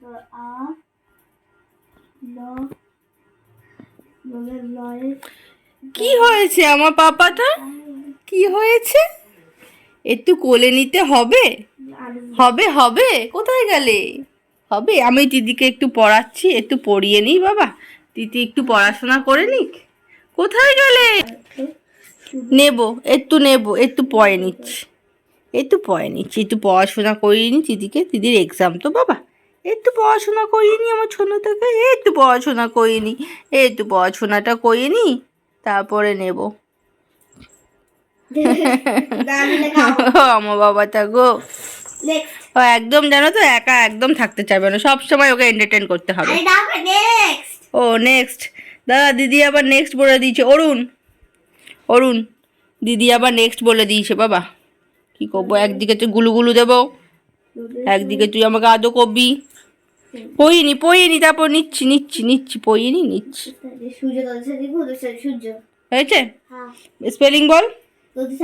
আ কি হয়েছে আমার পাপাটা? কি হয়েছে? একটু কোলে নিতে হবে? হবে হবে? কোথায় গেলে? হবে, আমি দিদিকে একটু পড়াচ্ছি, একটু পড়িয়ে নিই বাবা। দিদি একটু পড়াশোনা করে নিক। কোথায় গেলে? নেব, একটু নেব, একটু পড়ে নিচ্ছি। একটু পড়ে নিচ্ছি, একটু পড়াশোনা করিয়ে নি দিদিকে দিদির এক্সাম তো বাবা। একটু পড়াশোনা করিয়ে নি আমার ছোটোটাকে একটু পড়াশোনা করিনি। একটু পড়াশোনাটা করিয়ে নি তারপরে নেব। আমার বাবাটা গো। ও একদম জানো তো একা একদম থাকতে চাইবে না সব সময় ওকে এন্টারটেন করতে হবে। ও নেক্সট দাদা দিদি আবার নেক্সট বলে দিয়েছে অরুণ। অরুণ দিদি আবার নেক্সট বলে দিয়েছে বাবা। কি করব একদিকে তুই গুলুগুলু দেবো। একদিকে তুই আমাকে আদো করবি। পইনি পইনি তারপর নিচ্ছি নিচ্ছি নিচ্ছি পইনি নিচ্ছি। সূর্য হয়েছে? হ্যাঁ। স্পেলিং বল? তোদের